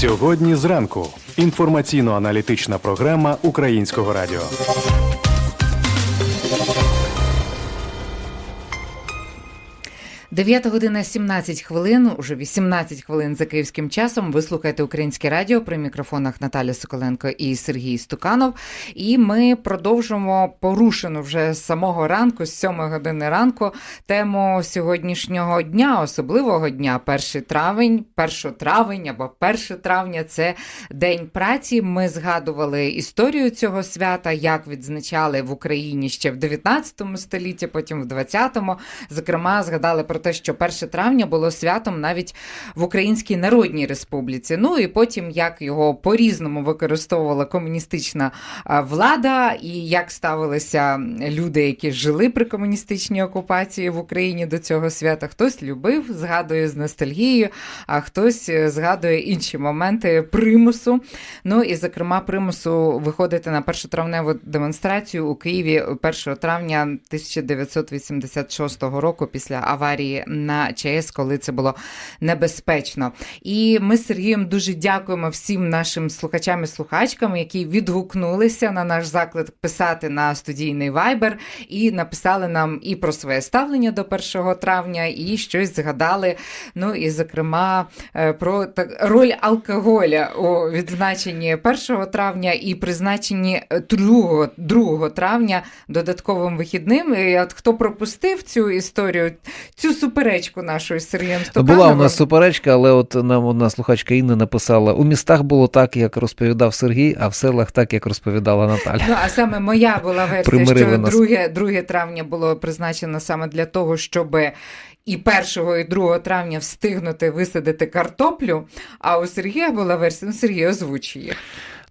Сьогодні зранку. Інформаційно-аналітична програма Українського радіо. Дев'ята година 17 хвилин, уже 18 хвилин за київським часом. Ви слухаєте українське радіо при мікрофонах Наталя Соколенко і Сергій Стуканов. І ми продовжимо порушену вже з самого ранку, з 7 години ранку, тему сьогоднішнього дня, особливого дня, 1 травень, 1 травень або 1 травня це День праці. Ми згадували історію цього свята, як відзначали в Україні ще в 19 столітті, потім в 20-му. Зокрема, згадали про те, що 1 травня було святом навіть в Українській Народній Республіці. Ну і потім як його по-різному використовувала комуністична влада, і як ставилися люди, які жили при комуністичній окупації в Україні до цього свята. Хтось любив, згадує з ностальгією, а хтось е, згадує інші моменти примусу. Ну і зокрема, примусу виходити на першотравневу демонстрацію у Києві 1 травня 1986 року після аварії на ЧАЕС, коли це було небезпечно. І ми з Сергієм дуже дякуємо всім нашим слухачам і слухачкам, які відгукнулися на наш заклик писати на студійний вайбер і написали нам і про своє ставлення до 1 травня, і щось згадали. Ну і зокрема е, про так роль алкоголя у відзначенні 1 травня і призначенні 2, 2 травня додатковим вихідним. І от хто пропустив цю історію, цю суперечку нашу з Сергієм Стопановим. Була у нас суперечка, але от нам одна слухачка Інна написала: у містах було так, як розповідав Сергій, а в селах так, як розповідала Наталя. Ну, а саме моя була версія, Примирили що нас. 2, 2 травня було призначено саме для того, щоб і 1 і 2 травня встигнути висадити картоплю. А у Сергія була версія, ну Сергій озвучує.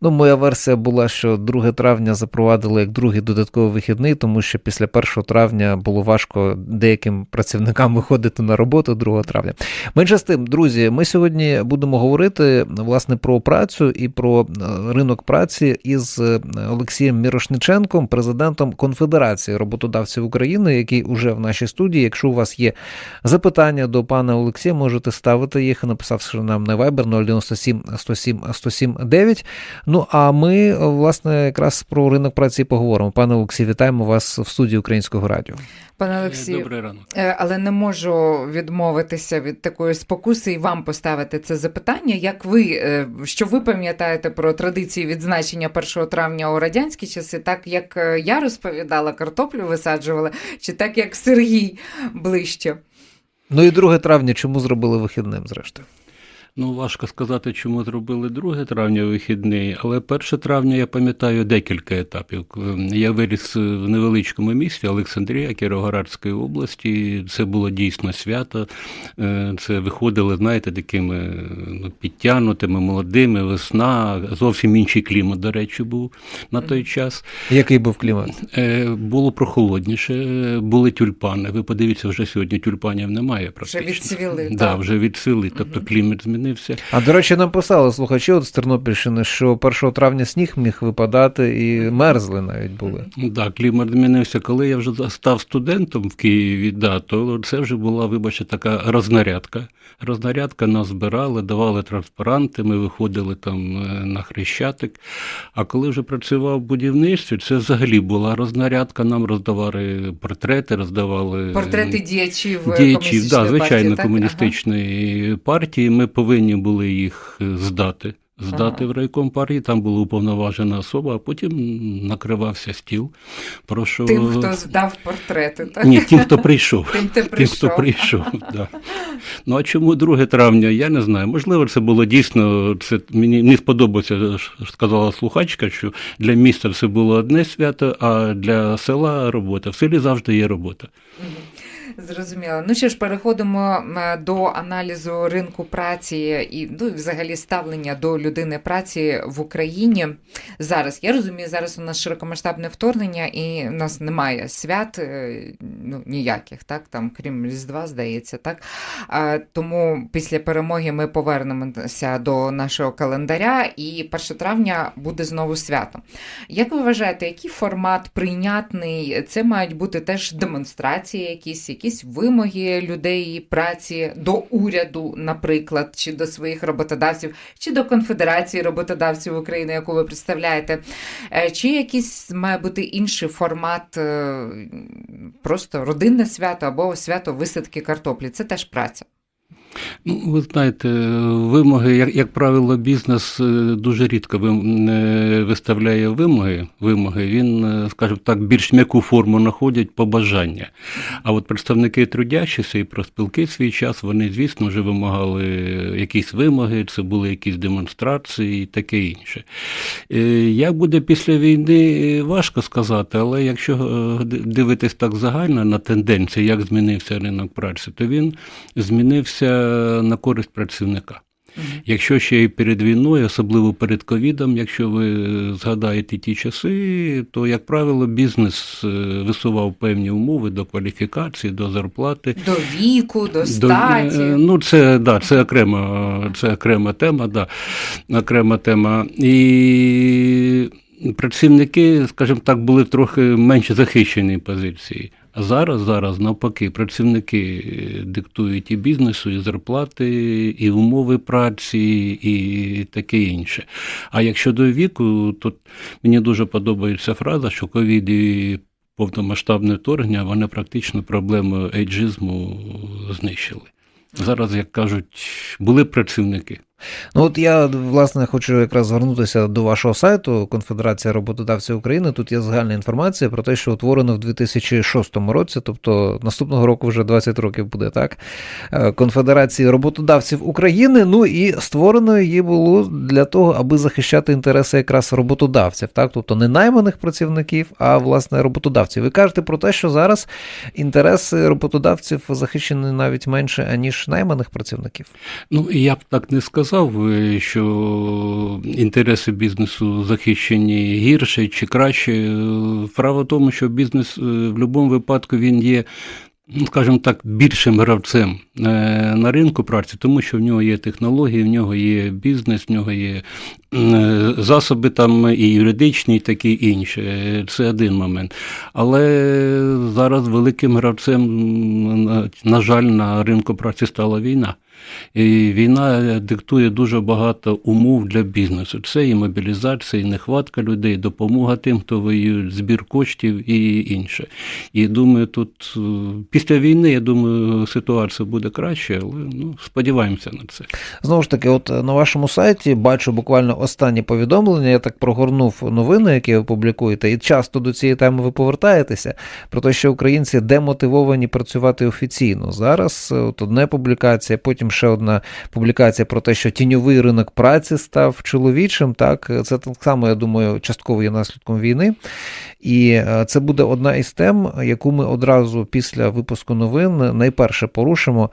Ну, моя версія була, що 2 травня запровадили як другий додатковий вихідний, тому що після 1 травня було важко деяким працівникам виходити на роботу 2 травня. Менше з тим, друзі, ми сьогодні будемо говорити власне про працю і про е, ринок праці із е, Олексієм Мірошниченком, президентом Конфедерації роботодавців України, який уже в нашій студії. Якщо у вас є запитання до пана Олексія, можете ставити їх, написавши нам на Viber 097 107 107 9. Ну а ми, власне, якраз про ринок праці поговоримо. Пане Олексій, вітаємо вас в студії Українського радіо. Пане Олексію, Добрий ранок. Е, Але не можу відмовитися від такої спокуси і вам поставити це запитання. Як ви е, що ви пам'ятаєте про традиції відзначення 1 травня у радянські часи, так як е, я розповідала, картоплю висаджували, чи так як Сергій ближче? Ну і 2 травня чому зробили вихідним, зрештою? Ну, важко сказати, чому зробили 2 травня вихідний, але 1 травня я пам'ятаю декілька етапів. Я виріс в невеличкому місті Олександрія Кіровоградської області. Це було дійсно свято. Е, Це виходили, знаєте, такими ну, підтягнутими, молодими, весна, зовсім інший клімат, до речі, був на той час. Який був клімат? Е, Було прохолодніше, е, були тюльпани. Ви подивіться, вже сьогодні тюльпанів немає Вже практично. відцвіли. Да, так. вже відсили, тобто клімат змінився. А до речі, нам писали слухачі от з Тернопільщини, що 1 травня сніг міг випадати і мерзли навіть були. Ну, Да, клімат змінився. Коли я вже став студентом в Києві, да, то це вже була, вибачте, така рознарядка. Рознарядка нас збирали, давали транспаранти, ми виходили там е, на хрещатик. А коли вже працював в будівництві, це взагалі була рознарядка. Нам роздавали портрети, роздавали Портрети діячів, діячів, да, звичайно, партії, так? комуністичної партії. Ми повинні були їх е, здати. Здати Ага. в райком партії, там була уповноважена особа, а потім накривався стіл. Прошу Ага. Тим, хто здав портрети, так? ні, тим, хто прийшов. Тим, Тим, прийшов. хто прийшов. Да. Ну а чому 2 травня? Я не знаю. Можливо, це було дійсно. Це мені не сподобалося, сказала слухачка, що для міста це було одне свято, а для села робота. В селі завжди є робота. Зрозуміло. Ну що ж, переходимо до аналізу ринку праці і ну, взагалі ставлення до людини праці в Україні зараз. Я розумію, зараз у нас широкомасштабне вторгнення, і у нас немає свят е, ну, ніяких, так там, крім Різдва, здається, так. А, тому після перемоги ми повернемося до нашого календаря, і 1 травня буде знову свято. Як ви вважаєте, який формат прийнятний? Це мають бути теж демонстрації, якісь, якісь вимоги людей праці до уряду, наприклад, чи до своїх роботодавців, чи до Конфедерації роботодавців України, яку ви представляєте, Е, чи якийсь має бути інший формат, е, просто родинне свято або свято висадки картоплі. Це теж праця. Ну, ви знаєте, вимоги, як, як правило, бізнес е, дуже рідко виставляє вимоги. Вимоги, він, е, скажімо так, більш м'яку форму знаходять побажання. А от представники трудящихся і профспілки в свій час, вони, звісно, вже вимагали якісь вимоги, це були якісь демонстрації і таке інше. Е, Як буде після війни, важко сказати, але якщо е, дивитись так загально на тенденції, як змінився ринок праці, то він змінився на користь працівника. Якщо ще і перед війною, особливо перед ковідом, якщо ви згадаєте ті часи, то, як правило, бізнес е, висував певні умови до кваліфікації, до зарплати. До віку, до До- статі. е, Ну, це, да, це, окрема, це окрема тема, да, окрема тема. І працівники, скажімо так, були трохи менш захищеній позиції. А зараз, зараз навпаки, працівники е, диктують і бізнесу, і зарплати, і умови праці, і таке інше. А якщо до віку, то мені дуже подобається фраза, що ковід і повномасштабне вторгнення, вони практично проблему ейджизму знищили. Зараз, як кажуть, були працівники. Ну от я власне хочу якраз звернутися до вашого сайту Конфедерація роботодавців України. Тут є загальна інформація про те, що утворено в 2006 році, тобто наступного року вже 20 років буде так. е, Конфедерації роботодавців України. Ну і створено її було для того, аби захищати інтереси якраз роботодавців, так, тобто не найманих працівників, а власне роботодавців. Ви кажете про те, що зараз інтереси роботодавців захищені навіть менше аніж найманих працівників. Ну, я б так не сказав, е, що інтереси бізнесу захищені гірше чи краще. Е, Справа в тому, що бізнес е, в будь-якому випадку він є. Скажімо так, більшим гравцем на ринку праці, тому що в нього є технології, в нього є бізнес, в нього є засоби там і юридичні, і такі інші. Це один момент. Але зараз великим гравцем, на жаль, на ринку праці стала війна. І війна диктує дуже багато умов для бізнесу. Це і мобілізація, і нехватка людей, допомога тим, хто воює, збір коштів і інше. І думаю, тут е, після війни, я думаю, ситуація буде краще, але ну, сподіваємося на це. Знову ж таки, от на вашому сайті бачу буквально останні повідомлення. Я так прогорнув новини, які ви публікуєте, і часто до цієї теми ви повертаєтеся про те, що українці демотивовані працювати офіційно. Зараз е, от одна публікація, потім ще одна публікація про те, що тіньовий ринок праці став чоловічим. Так, це так само, я думаю, частково є наслідком війни. І е, це буде одна із тем, яку ми одразу після випуску новин найперше порушимо,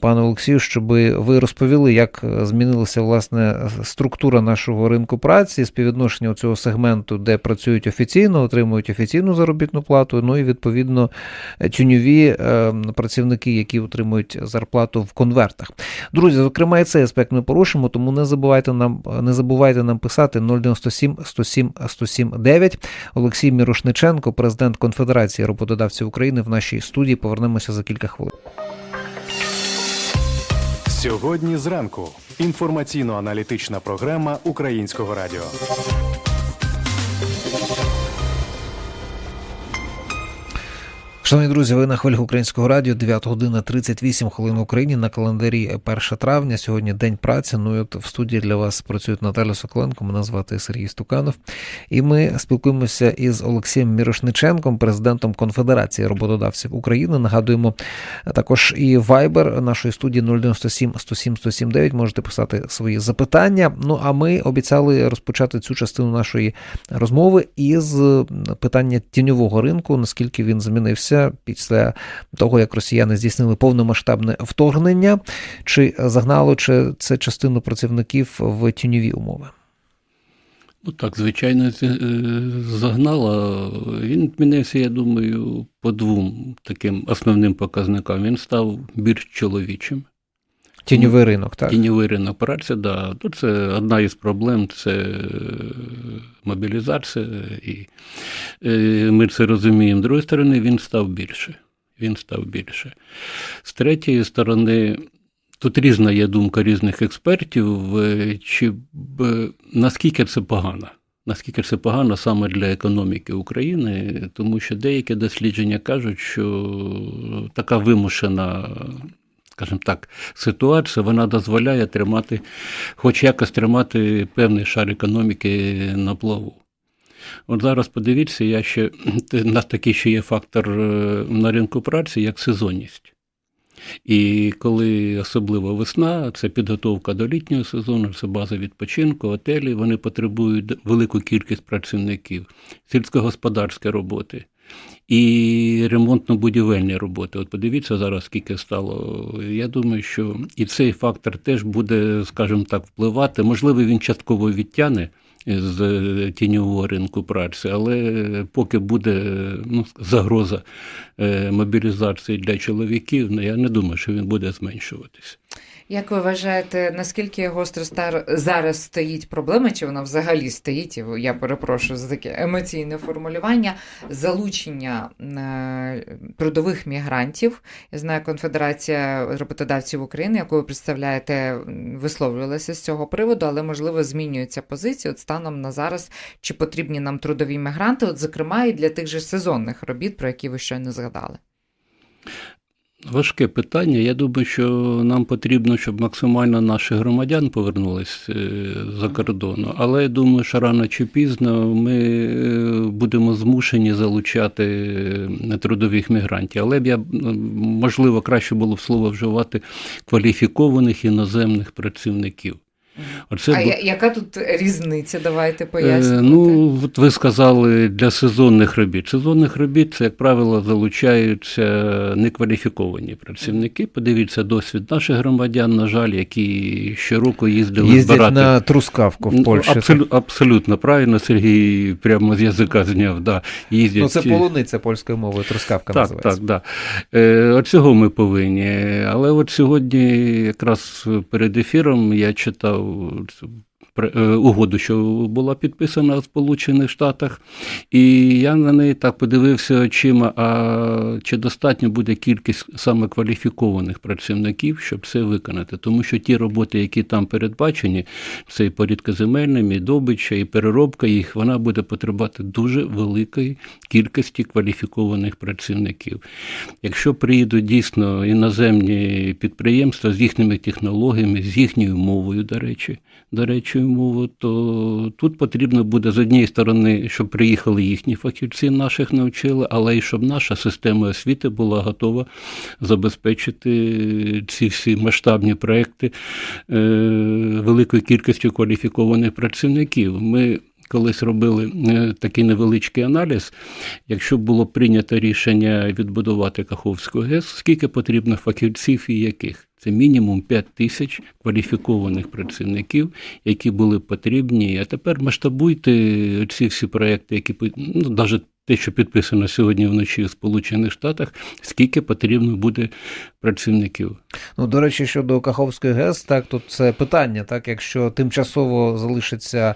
пане Олексію, щоб ви розповіли, як змінилася власне структура нашого ринку праці, співвідношення цього сегменту, де працюють офіційно, отримують офіційну заробітну плату. Ну і відповідно тюньові е, працівники, які отримують зарплату в конвертах. Друзі, зокрема, і цей аспект ми порушимо, тому не забувайте нам не забувайте нам писати 097 107 107 9. Олексій Мірошниченко, президент Конфедерації роботодавців України в нашій студії. Повернемося за кілька хвилин. Сьогодні зранку інформаційно-аналітична програма Українського радіо. Шановні друзі, ви на хвилях українського радіо, 9 година 38 хвилин в Україні на календарі 1 травня. Сьогодні день праці. Ну і от в студії для вас працюють Наталя Соколенко. Мене звати Сергій Стуканов. І ми спілкуємося із Олексієм Мірошниченком, президентом Конфедерації роботодавців України. Нагадуємо також і Viber нашої студії 097 107 179. Можете писати свої запитання. Ну а ми обіцяли розпочати цю частину нашої розмови із питання тіньового ринку, наскільки він змінився після того, як росіяни здійснили повномасштабне вторгнення, чи загнало чи це частину працівників в тіньові умови? Ну так, звичайно, е, загнала. Він змінився, я думаю, по двом таким основним показникам. Він став більш чоловічим. Тіньовий ринок, так? Тіньовий ринок праці, да. Тут це одна із проблем це е, мобілізація, і е, ми це розуміємо. З другої сторони, він став більше. Він став більше. З третьої сторони, тут різна є думка різних експертів, чи наскільки це погано. Наскільки це погано саме для економіки України, тому що деякі дослідження кажуть, що така вимушена, скажімо так, ситуація вона дозволяє тримати, хоч якось тримати певний шар економіки на плаву. От зараз подивіться, я ще у нас такий ще є фактор е, на ринку праці, як сезонність. І коли особливо весна, це підготовка до літнього сезону, це база відпочинку, готелі, вони потребують велику кількість працівників, сільськогосподарські роботи і ремонтно-будівельні роботи. От подивіться зараз, скільки стало. Я думаю, що і цей фактор теж буде, скажімо так, впливати. Можливо, він частково відтягне з е, тіньового ринку праці, але поки буде ну, загроза е, мобілізації для чоловіків, ну, я не думаю, що він буде зменшуватися. Як ви вважаєте, наскільки гостро стар зараз стоїть проблема, чи вона взагалі стоїть? Я перепрошую за таке емоційне формулювання залучення е, трудових мігрантів. Я знаю, Конфедерація роботодавців України, яку ви представляєте, висловлювалася з цього приводу, але можливо змінюється позиція от станом на зараз, чи потрібні нам трудові мігранти, от зокрема і для тих же сезонних робіт, про які ви щойно згадали. Важке питання. Я думаю, що нам потрібно, щоб максимально наших громадян повернулись е, за кордону. Але я думаю, що рано чи пізно ми е, будемо змушені залучати е, трудових мігрантів. Але б я можливо краще було б слово вживати кваліфікованих іноземних працівників. Оце а я- яка тут різниця? Давайте Е. Ну, от ви сказали для сезонних робіт. Сезонних робіт це, як правило, залучаються некваліфіковані працівники. Подивіться досвід наших громадян, на жаль, які щороку їздили Їздять збирати. на трускавку в Ну, Польщі. Абсолю- абсолютно правильно, Сергій прямо з язика зняв. Да. Їздять Ну, це полуниця польською мовою, трускавка так, називається. так, да. Е, от цього ми повинні. Але от сьогодні, якраз перед ефіром, я читав цю пре- е, угоду, що була підписана в Сполучених Штатах, і я на неї так подивився очима, а чи достатньо буде кількість саме кваліфікованих працівників, щоб це виконати. Тому що ті роботи, які там передбачені, це і порідкоземельними, і добича, і переробка їх, вона буде потребувати дуже великої кількості кваліфікованих працівників. Якщо приїдуть дійсно іноземні підприємства з їхніми технологіями, з їхньою мовою, до речі, до речі, мовою, то тут потрібно буде з однієї сторони, щоб приїхали їхні фахівці, наших навчили, але й щоб наша система освіти була готова забезпечити ці всі масштабні проекти е, великою кількістю кваліфікованих працівників. Ми колись робили е, такий невеличкий аналіз. Якщо було прийнято рішення відбудувати Каховську ГЕС, скільки потрібно фахівців і яких? Це мінімум 5 тисяч кваліфікованих працівників, які були потрібні. А тепер масштабуйте ці всі проекти, які ну, навіть те, що підписано сьогодні вночі в Сполучених Штатах, скільки потрібно буде працівників. Ну, до речі, щодо Каховської ГЕС, так, тут це питання, так, якщо тимчасово залишиться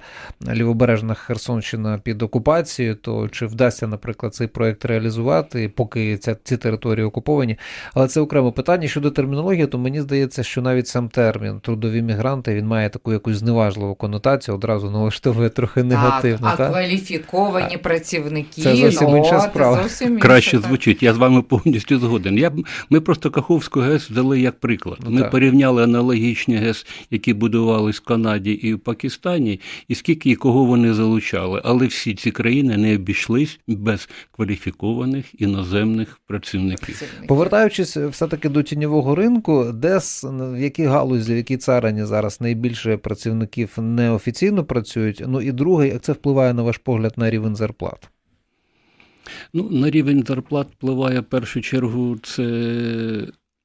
лівобережна Херсонщина під окупацією, то чи вдасться, наприклад, цей проект реалізувати, поки ця, ці території окуповані. Але це окреме питання. Щодо термінології, то мені здається, що навіть сам термін трудові мігранти він має таку якусь зневажливу конотацію, одразу налаштовує трохи негативно. Так, а так? кваліфіковані працівники Це зовсім ну, інша справа. зовсім Краще так. звучить. Я з вами повністю згоден. Я, б- ми просто Каховську ГЕС взяли як приклад. Ми так. порівняли аналогічні ГЕС, які будувались в Канаді і в Пакистані, і скільки і кого вони залучали. Але всі ці країни не обійшлись без кваліфікованих іноземних працівників. Повертаючись все-таки до тіньового ринку, де с- в якій галузі, в якій царині зараз найбільше працівників неофіційно працюють? Ну і друге, як це впливає на ваш погляд на рівень зарплат? Ну, на рівень зарплат впливає в першу чергу це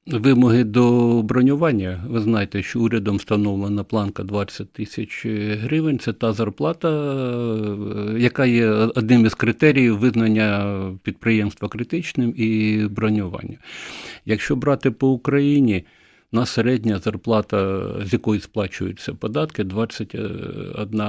вимоги до бронювання. Ви знаєте, що урядом встановлена планка 20 тисяч гривень. Це та зарплата, е, яка є одним із критеріїв визнання підприємства критичним і бронювання. Якщо брати по Україні, нас середня зарплата, з якої сплачуються податки, 21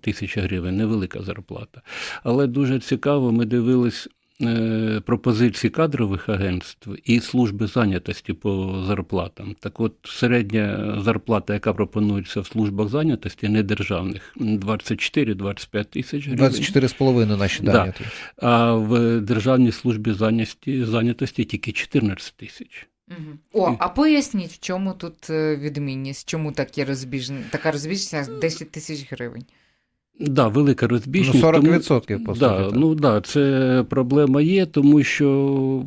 тисяча гривень, невелика зарплата. Але дуже цікаво, ми дивились е, пропозиції кадрових агентств і служби зайнятості по зарплатам. Так от середня зарплата, яка пропонується в службах зайнятості, недержавних, 24-25 тисяч гривень. 24,5 наші Да. А в державній службі зайнятості, зайнятості тільки 14 тисяч. Мгм. О, а поясніть, в чому тут е, відмінність? Чому такі розбіжні, така розбіжність 10 тисяч гривень? Да, велика Ну, розбіжність. 40% по да, суті. так. ну да, це проблема є, тому що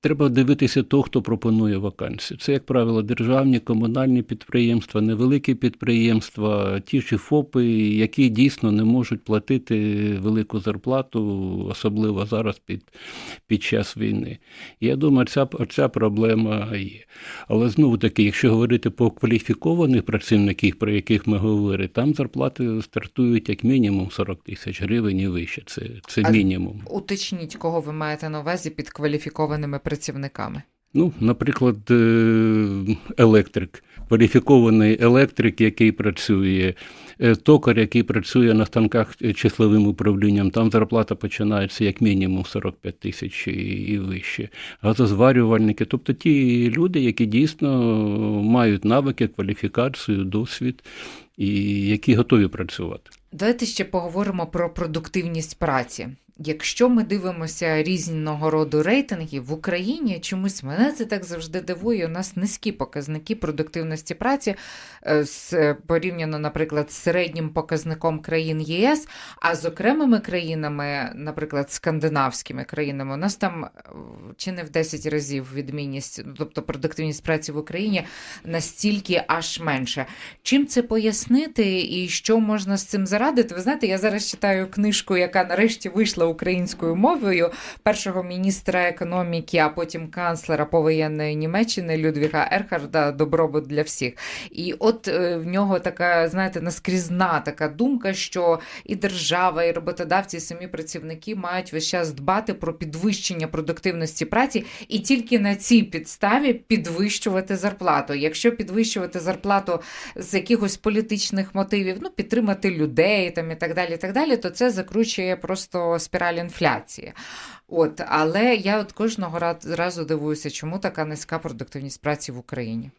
треба дивитися того, хто пропонує вакансії. Це, як правило, державні, комунальні підприємства, невеликі підприємства, ті ж ФОПи, які дійсно не можуть платити велику зарплату, особливо зараз під, під час війни. Я думаю, ця, ця проблема є. Але знову таки, якщо говорити про кваліфікованих працівників, про яких ми говоримо, там зарплати стартують як мінімум 40 тисяч гривень і вище. Це, це А- мінімум. Уточніть, кого ви маєте на увазі під кваліфікованими працівниками. Ну, наприклад, е, електрик, кваліфікований електрик, який працює, е, токар, який працює на станках е, числовим управлінням, там зарплата починається як мінімум 45 тисяч і вище. Газозварювальники, тобто ті люди, які дійсно мають навики, кваліфікацію, досвід і які готові працювати. Давайте ще поговоримо про продуктивність праці. Якщо ми дивимося різного роду рейтингів в Україні, чомусь мене це так завжди дивує. У нас низькі показники продуктивності праці е, з порівняно, наприклад, з середнім показником країн ЄС, а з окремими країнами, наприклад, скандинавськими країнами, у нас там е, чи не в 10 разів відмінність, ну, тобто продуктивність праці в Україні настільки аж менше. Чим це пояснити і що можна з цим зарадити? Ви знаєте, я зараз читаю книжку, яка нарешті вийшла українською мовою першого міністра економіки, а потім канцлера повоєнної Німеччини Людвіга Ерхарда Добробут для всіх. І от е, в нього така, знаєте, наскрізна така думка, що і держава, і роботодавці, і самі працівники мають весь час дбати про підвищення продуктивності праці і тільки на цій підставі підвищувати зарплату. Якщо підвищувати зарплату з якихось політичних мотивів, ну підтримати людей там і так далі, і так далі, то це закручує просто спіраль інфляції. От, але я от кожного раз- разу дивуюся, чому така низька продуктивність праці в Україні.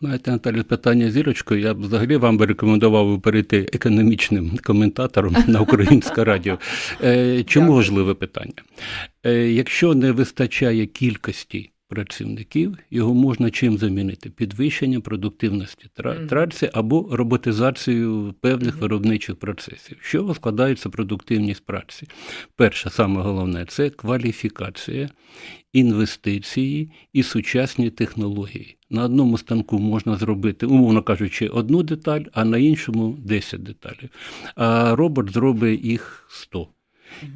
Знаєте, Наталі, питання зірочкою. Я б взагалі вам би рекомендував перейти економічним коментатором на українське радіо. Е, Чому важливе питання? Е, Якщо не вистачає кількості працівників, його можна чим замінити? Підвищенням продуктивності тра- Мгм. праці або роботизацією певних виробничих процесів. Що складається продуктивність праці? Перше, саме головне, це кваліфікація, інвестиції і сучасні технології. На одному станку можна зробити, умовно кажучи, одну деталь, а на іншому 10 деталей. А робот зробить їх 100.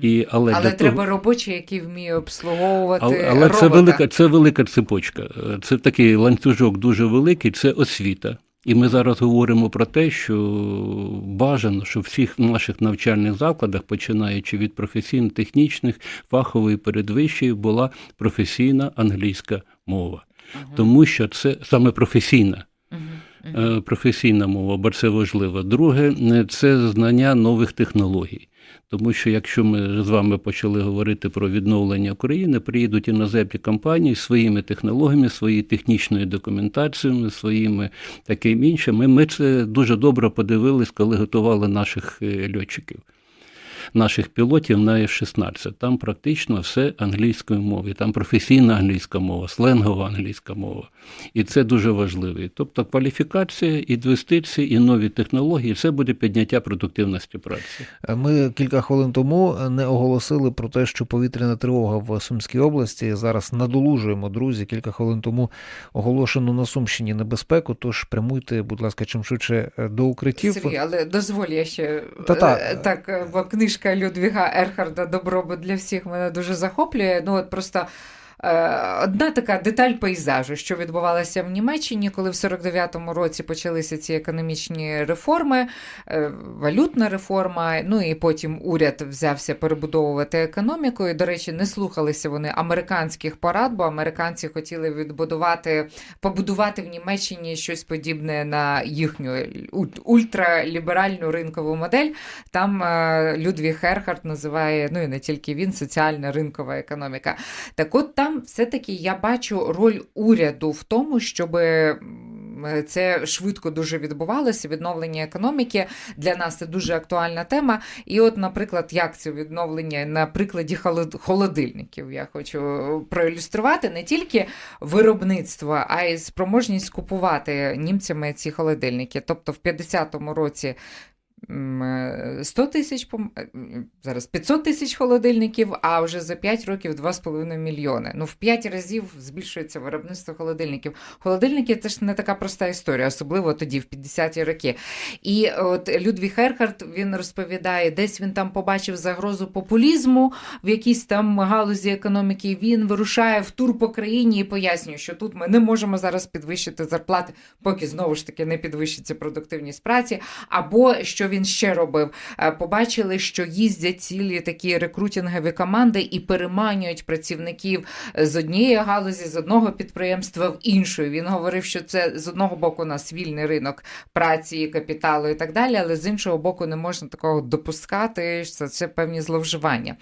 І, але Але для треба того, робочий, який вміє обслуговувати. але, але це велика, це велика цепочка. Це такий ланцюжок дуже великий, це освіта. І ми зараз говоримо про те, що бажано, щоб в всіх наших навчальних закладах, починаючи від професійно-технічних, фахової передвищої, була професійна англійська мова. Ага. Тому що це саме професійна. Е, професійна мова, бо це важливо. Друге, е, це знання нових технологій. Тому що якщо ми з вами почали говорити про відновлення України, приїдуть іноземні компанії своїми технологіями, своєю технічною документацією, своїми таким іншим. Ми, ми це дуже добре подивились, коли готували наших е, льотчиків. Наших пілотів на F-16. Там практично все англійською мовою. Там професійна англійська мова, сленгова англійська мова. І це дуже важливо. Тобто кваліфікація, інвестиції і нові технології це буде підняття продуктивності праці. Ми кілька хвилин тому не оголосили про те, що повітряна тривога в Сумській області. Зараз надолужуємо, друзі. Кілька хвилин тому оголошено на Сумщині небезпеку. Тож прямуйте, будь ласка, чим швидше е, до укриттів. Сергій, але дозволь я ще Та-та. е, так, е, бо книжка Людвіга Ерхарда Добробут для всіх мене дуже захоплює. Ну от просто Одна така деталь пейзажу, що відбувалася в Німеччині, коли в 49-му році почалися ці економічні реформи, е, валютна реформа. Ну і потім уряд взявся перебудовувати економіку. І, до речі, не слухалися вони американських порад, бо американці хотіли відбудувати, побудувати в Німеччині щось подібне на їхню ультраліберальну ринкову модель. Там е, Людвіг Херхард називає, ну і не тільки він, соціальна ринкова економіка. Так от там все-таки я бачу роль уряду в тому, щоб це швидко дуже відбувалося. Відновлення економіки для нас це дуже актуальна тема. І, от, наприклад, як це відновлення на прикладі холодильників, я хочу проілюструвати не тільки виробництво, а й спроможність купувати німцями ці холодильники. Тобто в 50-му році. М, е, 100 тисяч е, зараз 500 тисяч холодильників, а вже за 5 років 2,5 мільйони. Ну в 5 разів збільшується виробництво холодильників. Холодильники це ж не така проста історія, особливо тоді, в 50-ті роки. І от Людвіг Херхард він розповідає, десь він там побачив загрозу популізму в якійсь там галузі економіки. Він вирушає в тур по країні і пояснює, що тут ми не можемо зараз підвищити зарплати, поки знову ж таки не підвищиться продуктивність праці. Або що він ще робив? Е, Побачили, що їздять цілі такі рекрутингові команди і переманюють працівників з однієї галузі, з одного підприємства в іншу. Він говорив, що це з одного боку у нас вільний ринок праці, капіталу і так далі, але з іншого боку не можна такого допускати. що Це певні зловживання.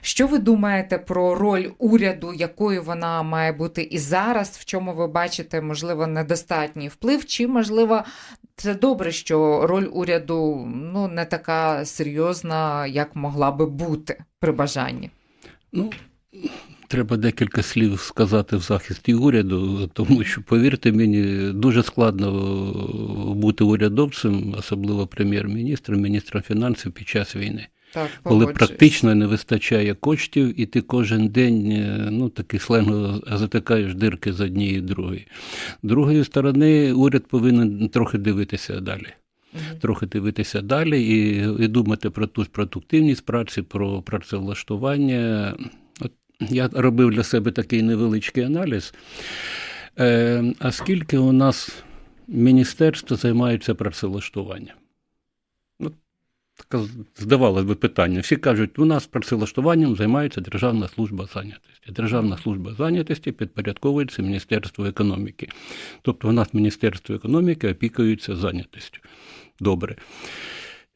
Що ви думаєте про роль уряду, якою вона має бути і зараз? В чому ви бачите, можливо, недостатній вплив, чи можливо це добре, що роль уряду ну не така серйозна, як могла би бути при бажанні? Ну, треба декілька слів сказати в захист і уряду, тому що, повірте мені, дуже складно бути урядовцем, особливо прем'єр-міністром, міністром фінансів під час війни. Так, Коли практично не вистачає коштів, і ти кожен день, е, ну такий сленго затикаєш дирки з однієї і другої. Другої сторони, уряд повинен трохи дивитися далі. Мгм. Трохи дивитися далі і, і думати про ту продуктивність праці, про працевлаштування. От я робив для себе такий невеличкий аналіз. Е, а скільки у нас міністерство займається працевлаштуванням? Здавалось би питання. Всі кажуть, у нас працевлаштуванням займається Державна служба зайнятості. Державна служба зайнятості підпорядковується Міністерству економіки. Тобто у нас Міністерство економіки опікується зайнятостю. Добре.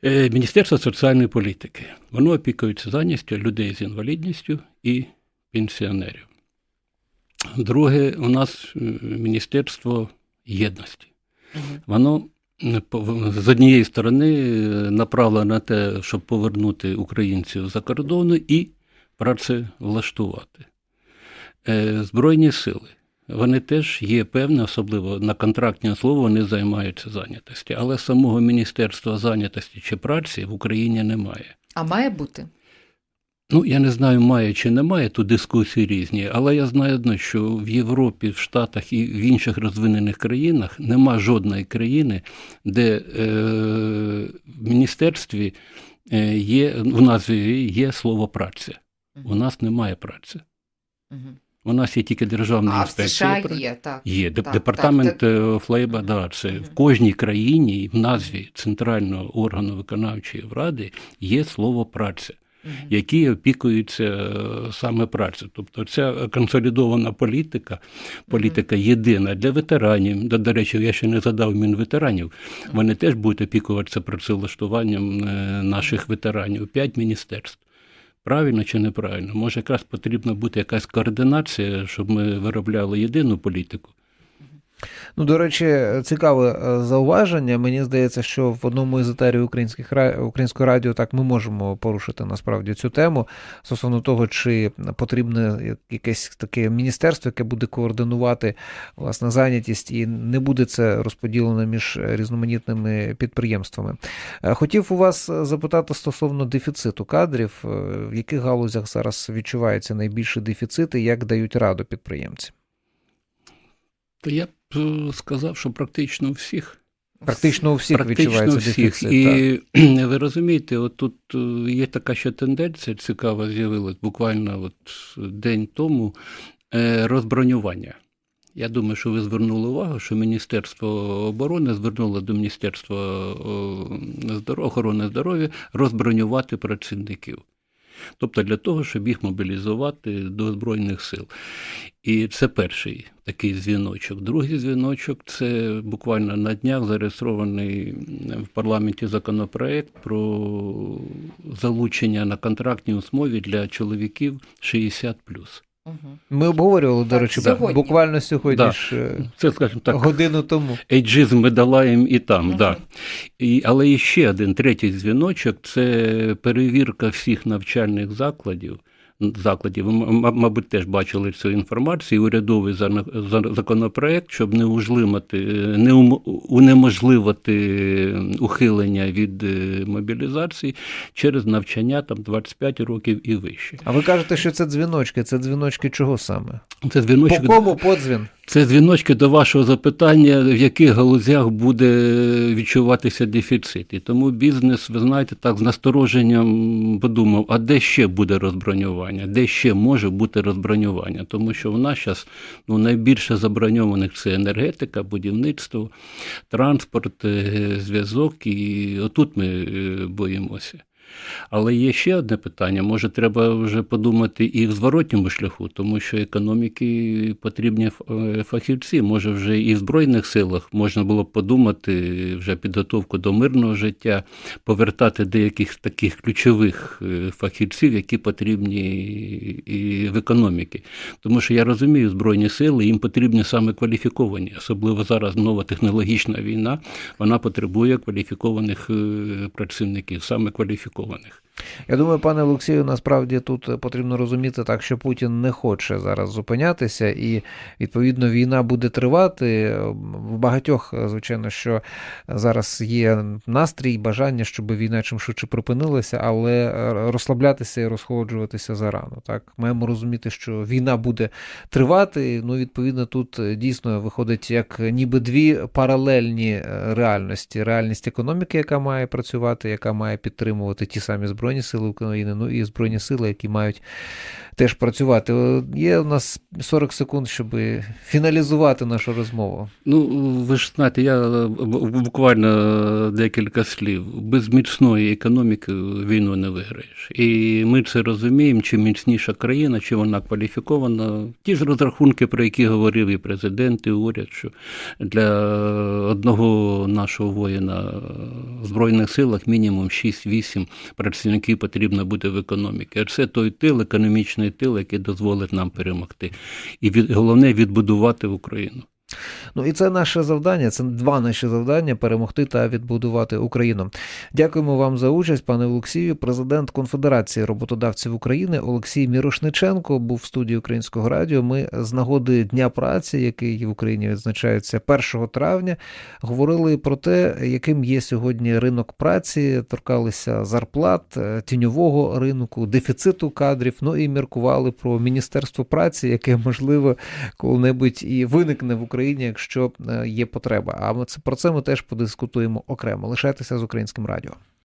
Е, Міністерство соціальної політики. Воно опікується зайнятістю людей з інвалідністю і пенсіонерів. Друге, у нас е, Міністерство єдності. Воно з однієї сторони е, направлено на те, щоб повернути українців за кордону і працевлаштувати. Е, Збройні сили. Вони теж є певне, особливо на контрактні основи вони займаються зайнятості. Але самого Міністерства зайнятості чи праці в Україні немає. А має бути? Ну, я не знаю, має чи немає, тут дискусії різні, але я знаю одне, що в Європі, в Штатах і в інших розвинених країнах нема жодної країни, де е, в міністерстві е, є, в назві є слово праця. У нас немає праці. У нас є тільки державна А в інспекція. США є, так. Є Так, департамент так, е, Флейба, да, це в кожній країні в назві центрального органу виконавчої ради є слово праця. Які опікуються е, саме працею. Тобто ця консолідована політика, політика єдина для ветеранів. До, до речі, я ще не задав мінветеранів. Вони теж будуть опікуватися працевлаштуванням е, наших ветеранів. П'ять міністерств. Правильно чи неправильно? Може, якраз потрібна бути якась координація, щоб ми виробляли єдину політику. Ну, до речі, цікаве е, зауваження. Мені здається, що в одному із етерів українських ра- українського радіо так ми можемо порушити насправді цю тему стосовно того, чи потрібне якесь таке міністерство, яке буде координувати власне зайнятість, і не буде це розподілено між різноманітними підприємствами. Е, Хотів у вас запитати стосовно дефіциту кадрів, е, в яких галузях зараз відчувається найбільший дефіцит і як дають раду підприємці? То я б е, сказав, що практично у всіх. Практично у всіх Практично відчувається всіх. дефіцит. так. І ви розумієте, от тут е, є така ще тенденція цікава, з'явилась буквально от день тому. Е, Розбронювання. Я думаю, що ви звернули увагу, що Міністерство оборони звернуло до Міністерства охорони здоров'я розбронювати працівників. Тобто для того, щоб їх мобілізувати до Збройних сил. І це перший такий дзвіночок. Другий дзвіночок це буквально на днях зареєстрований в парламенті законопроект про залучення на контрактній основі для чоловіків 60 Ми обговорювали, до речі, сьогодні. буквально сьогодні Да. ж е, Це, скажімо так, годину тому. Ейджизм ми їм і там, угу. да. І, але ще один третій дзвіночок це перевірка всіх навчальних закладів. Закладів, ви, мабуть, теж бачили цю інформацію. Урядовий за- за- законопроект, щоб не ужлимати, не ум- унеможливити ухилення від е, мобілізації через навчання там 25 років і вище. А ви кажете, що це дзвіночки. Це дзвіночки чого саме? Це По дзвіночок кому подзвін? Це дзвіночки до вашого запитання, в яких галузях буде відчуватися дефіцит. І тому бізнес, ви знаєте, так з настороженням подумав, а де ще буде розбронювання, де ще може бути розбронювання? Тому що в нас зараз ну, найбільше заброньованих це енергетика, будівництво, транспорт, е, зв'язок, і отут ми е, боїмося. Але є ще одне питання. Може, треба вже подумати і в зворотньому шляху, тому що економіки потрібні е, фахівці. Може, вже і в Збройних силах можна було б подумати вже підготовку до мирного життя, повертати деяких таких ключових е, фахівців, які потрібні і в економіки. Тому що я розумію, Збройні сили їм потрібні саме кваліфіковані, особливо зараз нова технологічна війна, вона потребує кваліфікованих е, працівників, саме кваліфікованих. рекомендованных. Я думаю, пане Олексію, насправді тут потрібно розуміти так, що Путін не хоче зараз зупинятися, і відповідно війна буде тривати. В багатьох, звичайно, що зараз є настрій, бажання, щоб війна чим швидше припинилася, але розслаблятися і розходжуватися зарано. Так, маємо розуміти, що війна буде тривати. Ну, відповідно, тут дійсно виходить як ніби дві паралельні реальності: реальність економіки, яка має працювати, яка має підтримувати ті самі збройні сили України, ну і збройні сили, які мають теж працювати. Є у нас 40 секунд, щоб фіналізувати нашу розмову. Ну, ви ж знаєте, я буквально декілька слів. Без міцної економіки війну не виграєш. І ми це розуміємо, чим міцніша країна, чи вона кваліфікована. Ті ж розрахунки, про які говорив і президент, і уряд, що для одного нашого воїна в Збройних силах мінімум 6-8 працівників потрібно буде в економіці. А це той тил, економічний тил, який дозволить нам перемогти. І від, головне відбудувати Україну. Ну і це наше завдання. Це два наші завдання перемогти та відбудувати Україну. Дякуємо вам за участь, пане Олексію. Президент Конфедерації роботодавців України Олексій Мірошниченко був в студії Українського радіо. Ми з нагоди Дня праці, який в Україні відзначається 1 травня, говорили про те, яким є сьогодні ринок праці, торкалися зарплат, тіньового ринку, дефіциту кадрів. Ну і міркували про міністерство праці, яке можливо коли-небудь і виникне в Україні. Україні, якщо є потреба. А ми це про це ми теж подискутуємо окремо. Лишайтеся з українським радіо.